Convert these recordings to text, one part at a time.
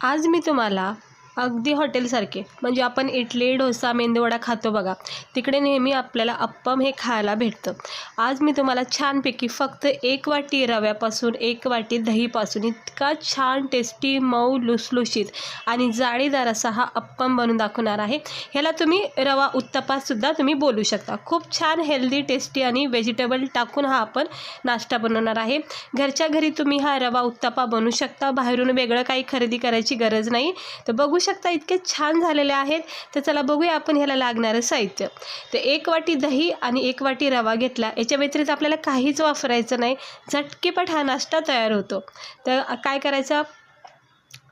आज मी तुम्हाला अगदी हॉटेलसारखे. म्हणजे आपण इडली डोसा मेंदूवडा खातो बघा. तिकडे नेहमी आपल्याला अप्पम हे खायला भेटतं. आज मी तुम्हाला छानपैकी फक्त एक वाटी रव्यापासून एक वाटी दहीपासून इतका छान टेस्टी मऊ लुसलुशीत आणि जाळीदार असा हा अप्पम बनवून दाखवणार आहे. ह्याला तुम्ही रवा उत्तपासुद्धा तुम्ही बोलू शकता. खूप छान हेल्दी टेस्टी आणि व्हेजिटेबल टाकून हा आपण नाश्ता बनवणार आहे. घरच्या घरी तुम्ही हा रवा उत्तपा बनवू शकता. बाहेरून वेगळं काही खरेदी करायची गरज नाही. तर बघू शकता इतके छान झालेले आहेत तर चला बघूया आपण ह्याला लागणारं साहित्य. तर एक वाटी दही आणि एक वाटी रवा घेतला. याच्या व्यतिरिक्त आपल्याला काहीच वापरायचं नाही. झटकेपट हा नाश्ता तयार होतो. तर काय करायचं?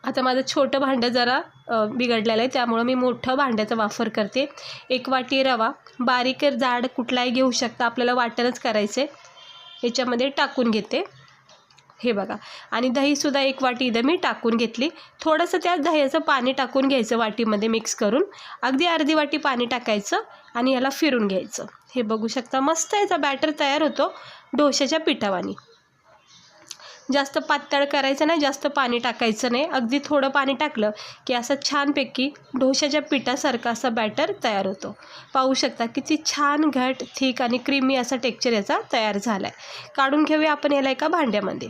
आता माझं छोटं भांडं जरा बिघडलेलं आहे त्यामुळं मी मोठं भांड्याचा वापर करते. एक वाटी रवा. बारीक जाड कुठलाही घेऊ शकता आपल्याला वाटणच करायचं आहे याच्यामध्ये टाकून घेते. हे बघा. आणि दहीसुद्धा एक वाटी इथं मी टाकून घेतली. थोडंसं त्या दह्याचं पाणी टाकून घ्यायचं वाटीमध्ये मिक्स करून. अगदी अर्धी वाटी पाणी टाकायचं आणि याला फिरून घ्यायचं. हे बघू शकता मस्त याचा बॅटर तयार होतो डोशाच्या पिठावानी. जास्त पातळ करायचं नाही जास्त पाणी टाकायचं नाही. अगदी थोडं पाणी टाकलं की असं छानपैकी डोशाच्या पिठासारखा असा बॅटर तयार होतो. पाहू शकता किती छान घट थिक आणि क्रीमी असा टेक्चर याचा तयार झाला आहे काढून घेऊया आपण याला एका भांड्यामध्ये.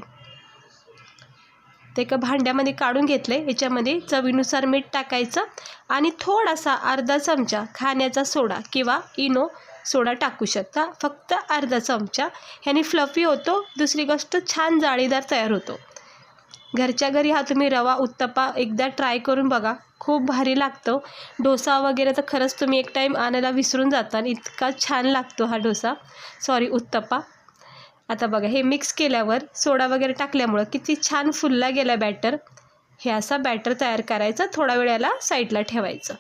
ते एका भांड्यामध्ये काढून घेतलं. आहे याच्यामध्ये चवीनुसार मीठ टाकायचं आणि थोडासा अर्धा चमचा खाण्याचा सोडा किंवा इनो सोडा टाकू शकता. फक्त अर्धा चमचा. ह्याने फ्लफी होतो. दुसरी गोष्ट छान जाळीदार तयार होतो. घरच्या घरी हा तुम्ही रवा उत्तप्पा एकदा ट्राय करून बघा. खूप भारी लागतो. डोसा वगैरे तर खरंच तुम्ही एक टाईम आणायला विसरून जाता आणि इतका छान लागतो हा डोसा. सॉरी उत्तप्पा. आता बघा हे मिक्स केल्यावर सोडा वगैरे टाकल्यामुळं किती छान फुलला गेला बॅटर हे असा बॅटर तयार करायचा थोडा वेळ याला साईडला ठेवायचं.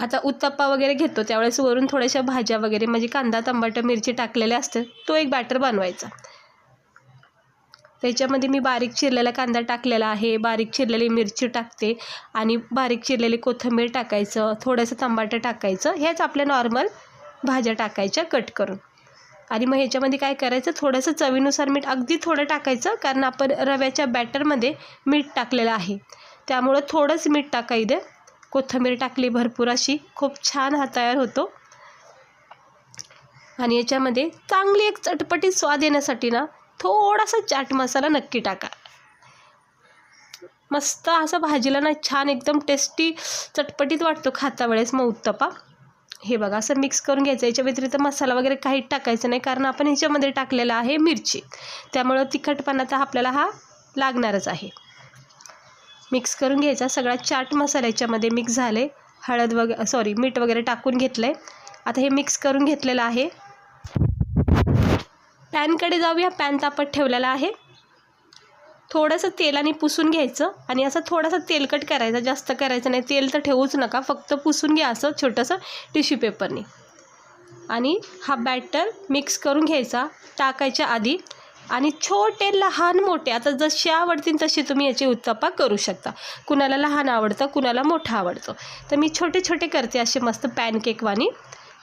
आता उत्तप्पा वगैरे घेतो त्यावेळेस वरून थोड्याशा भाज्या वगैरे म्हणजे कांदा टमाटर मिरची टाकलेल्या असते तो एक बॅटर बनवायचा. त्याच्यामध्ये मी बारीक चिरलेला कांदा टाकलेला आहे बारीक चिरलेली मिरची टाकते आणि बारीक चिरलेली कोथिंबीर टाकायचं थोडंसं टमाटर टाकायचं ह्याच आपल्या नॉर्मल भाज्या टाकायच्या कट करून. आणि मग ह्याच्यामध्ये काय करायचं? थोडंसं चवीनुसार मीठ अगदी थोडं टाकायचं कारण आपण रव्याच्या बॅटरमध्ये मीठ टाकलेलं आहे. त्यामुळं थोडंच मीठ टाकाय दे कोथिंबीर टाकली भरपूर अशी. खूप छान हा तयार होतो. आणि याच्यामध्ये चांगली एक चटपटीत स्वाद येण्यासाठी ना थोडासा चाट मसाला नक्की टाका. मस्त असा भाजीला ना छान एकदम टेस्टी चटपटीत वाटतो खाता वेळेस मग उत्तपा. हे बघा असं मिक्स करून घ्यायचं. याच्या व्यतिरिक्त मसाला वगैरे काहीच टाकायचं नाही कारण आपण ह्याच्यामध्ये टाकलेला आहे मिरची. त्यामुळं तिखटपणा तर आपल्याला हा लागणारच आहे. मिक्स करून घ्यायचा. सगळा चाट मसाला याच्यामध्ये मिक्स झाले. हळद वगैरे सॉरी मीठ वगैरे टाकून घेतलं आहे आता हे मिक्स करून घेतलेलं आहे. पॅनकडे जाऊया. पॅन तापत ठेवलेला आहे. थोडंसं तेलाने पुसून घ्यायचं आणि असं थोडासा तेलकट करायचा जास्त करायचं नाही. तेल तर ठेवूच नका फक्त पुसून घ्या असं छोटंसं टिश्यू पेपरने आणि हा बॅटर मिक्स करून घ्यायचा टाकायच्या आधी. आणि छोटे लहान मोठे आता जसे आवडतील तसे तुम्ही याचे उत्तप्पा करू शकता. कुणाला लहान आवडतं कुणाला मोठं आवडतं. तर मी छोटे छोटे करते असे मस्त पॅनकेकवानी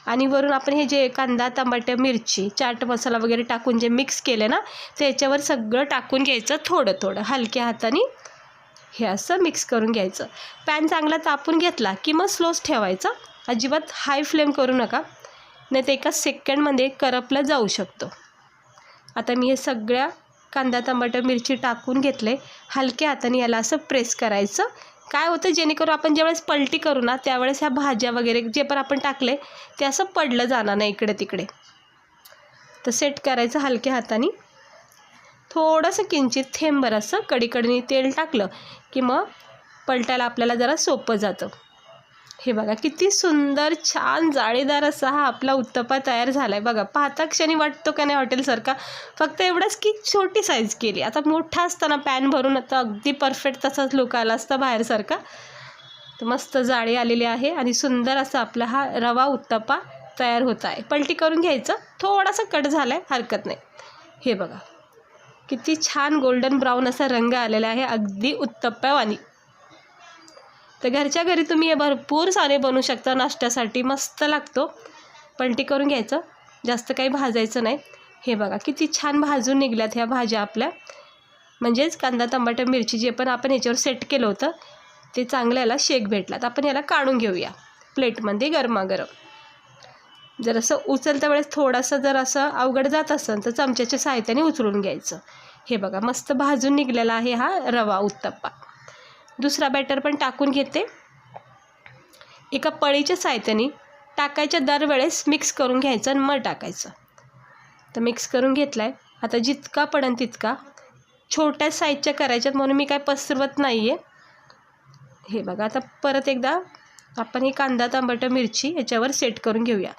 आणि वरून आपण हे जे कांदा टमाटे मिरची चाट मसाला वगैरे टाकून जे मिक्स केले ना त्याच्यावर सगळं टाकून घ्यायचं थोडं थोडं हलक्या हाताने हे असं मिक्स करून घ्यायचं. पॅन चांगला तापून घेतला की मग स्लोच ठेवायचा. अजिबात हाय फ्लेम करू नका. नाही तर एका सेकंडमध्ये करपला जाऊ शकतो. आता मी हे सगळ्या कांदा टमाटर मिरची टाकून घेतले. हलक्या हाताने याला असं प्रेस करायचं. काय होतं जेणेकरून आपण ज्यावेळेस पलटी करू ना त्यावेळेस ह्या भाज्या वगैरे जे पण आपण टाकले ते असं पडलं जाणार नाही इकडे तिकडे. तर सेट करायचं हलक्या हाताने. थोडंसं किंचित थेंबर असं कडीकडीने तेल टाकलं की मग पलटायला आपल्याला जरा सोपं जातं. हे बघा किती सुंदर छान जाळीदार असा हा आपला उत्तप्पा तयार झाला आहे बघा पाहता क्षणी वाटतो का नाही हॉटेलसारखा. फक्त एवढंच की छोटी साईज केली. आता मोठा असताना पॅन भरून आता अगदी परफेक्ट तसाच लुक आला असता बाहेरसारखा. तर मस्त जाळी आलेली आहे आणि सुंदर असा आपला हा रवा उत्तपा तयार होत आहे. पलटी करून घ्यायचं. थोडासा कट झाला आहे हरकत नाही. हे बघा किती छान गोल्डन ब्राऊन असा रंग आलेला आहे. अगदी उत्तप्प्यावानी तर घरच्या घरी तुम्ही हे भरपूर सारे बनवू शकता. नाश्त्यासाठी मस्त लागतो. पलटी करून घ्यायचं. जास्त काही भाजायचं नाही. हे बघा किती छान भाजून निघल्यात ह्या भाज्या आपल्या. म्हणजेच कांदा टमाटर मिरची जे पण आपण याच्यावर सेट केलं होतं ते चांगलं याला शेक भेटला तर आपण याला काढून घेऊया. प्लेटमध्ये गरमागरम. जर असं उचलत्या वेळेस थोडासा जर असं अवघड जात असेल तर चमच्याच्या साहित्याने उचलून घ्यायचं. हे बघा मस्त भाजून निघलेला आहे हा रवा उत्तप्पा. दुसरा बॅटर पण टाकून घेते. एका पळीच्या साहित्याने टाकायच्या दरवेळेस मिक्स करून घ्यायचं आणि मग टाकायचं. तर मिक्स करून घेतला आहे आता जितका पडन तितका. छोट्या साईजच्या करायच्यात म्हणून मी काय पसरवत नाही आहे हे बघा आता परत एकदा आपण ही कांदा तांबट मिरची याच्यावर सेट करून घेऊया.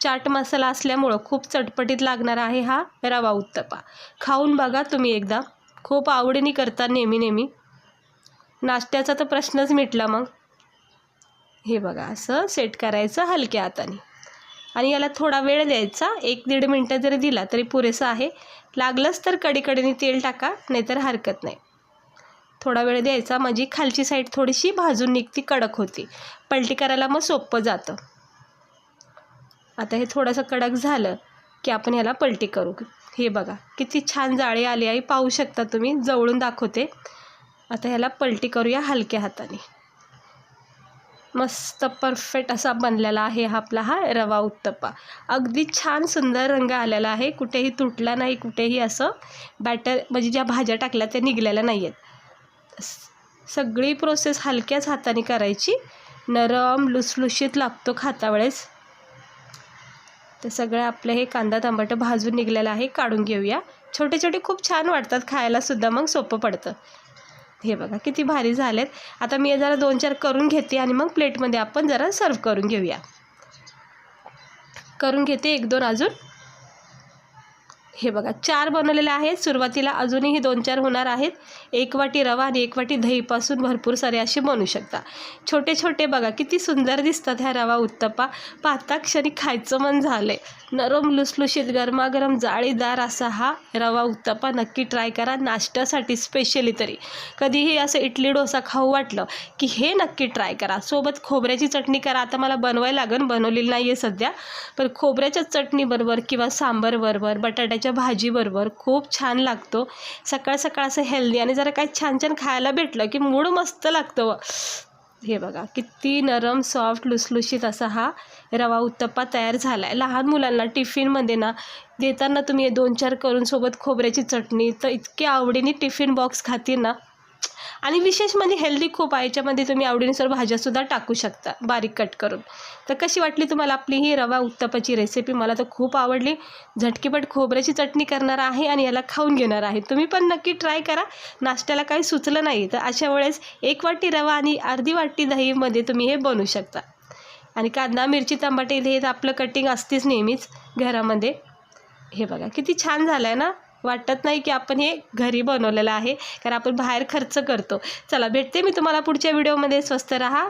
चाट मसाला असल्यामुळं खूप चटपटीत लागणार आहे हा रवा उत्तपा. खाऊन बघा तुम्ही एकदा. खूप आवडीने करता नेहमी नेहमी. नाश्त्याचा तर प्रश्नच मिटला मग. हे बघा असं सेट करायचं हलक्या हाताने. आणि याला थोडा वेळ द्यायचा. एक दीड मिनटं जरी दिला तरी पुरेसा आहे. लागलंच तर कडीकडीने तेल टाका नाहीतर हरकत नाही. थोडा वेळ द्यायचा. म्हणजे खालची साईड थोडीशी भाजून निघती कडक होती. पलटी करायला मग सोपं जातं. आता हे थोडंसं कडक झालं की आपण ह्याला पलटी करू. हे बघा किती छान जाळी आली आहे. पाहू शकता तुम्ही. जवळून दाखवते. आता ह्याला पलटी करूया हलक्या हाताने. मस्त परफेक्ट असा बनलेला आहे हा आपला हा रवा उत्तप्पा. अगदी छान सुंदर रंग आलेला आहे. कुठेही तुटला नाही कुठेही असं बॅटर म्हणजे ज्या भाज्या टाकल्या त्या निघलेल्या नाही आहेत सगळी प्रोसेस हलक्याच हाताने करायची. नरम लुसलुशीत लागतो खाता वेळेस. तर सगळं आपलं हे कांदा टमाटर भाजून निघलेलं आहे. काढून घेऊया. छोटे छोटे खूप छान वाटतात खायला सुद्धा. मग सोपं पडतं. हे बघा किती भारी झालेत. आता मी जरा दोन चार करून घेते आणि मग प्लेटमध्ये आपण जरा सर्व करून घेऊया. करून घेते एक दोन अजून. हे बघा चार बनवलेले आहेत. सुरुवातीला अजूनही दोन चार होणार आहेत. एक वाटी रवा आणि एक वाटी दहीपासून भरपूर सारे असे बनवू शकता. छोटे छोटे बघा किती सुंदर दिसतात ह्या रवा उत्तप्पा. पाहता क्षणी खायचं मन झालं नरम लुसलुशीत गरमागरम जाळीदार असा हा रवा उत्तप्पा नक्की ट्राय करा. नाश्त्यासाठी स्पेशली तरी. कधीही असं इडली डोसा खाऊ वाटलं की हे नक्की ट्राय करा. सोबत खोबऱ्याची चटणी करा. आता मला बनवायला लागेल बनवलेली नाही आहे सध्या. पण खोबऱ्याच्या चटणीबरोबर किंवा सांबरबरोबर बटाट्याच्या भाजीबरोबर खूप छान लागतो. सकाळ सकाळ असं हेल्दी आणि जरा काही छान छान खायला भेटलं की मूड मस्त लागतं. हे बघा किती नरम सॉफ्ट लुसलुशीत असा हा रवा उत्तप्पा तयार झाला आहे लहान मुलांना टिफिनमध्ये ना देताना तुम्ही दोन चार करून सोबत खोबऱ्याची चटणी तर इतके आवडीने टिफिन बॉक्स खातील ना आणि विशेष म्हणजे हेल्दी खूप आहे. याच्यामध्ये तुम्ही आवडीनुसार भाज्यासुद्धा टाकू शकता. बारीक कट करून. तर कशी वाटली तुम्हाला आपली ही रवा उत्तपाची रेसिपी मला तर खूप आवडली. झटकीपट खोबऱ्याची चटणी करणार आहे आणि याला खाऊन घेणार आहे. तुम्ही पण नक्की ट्राय करा. नाश्त्याला काही सुचलं नाही. तर अशा वेळेस एक वाटी रवा आणि अर्धी वाटी दहीमध्ये तुम्ही हे बनवू शकता. आणि कांदा मिरची टमाटे हे तर आपलं कटिंग असतेच नेहमीच घरामध्ये. हे बघा किती छान झालं आहे ना? वाटत नाही की आपण हे घरी बनवलेलं आहे कारण आपण बाहेर खर्च करतो. चला भेटते मी तुम्हाला पुढच्या व्हिडिओमध्ये स्वस्त रहा.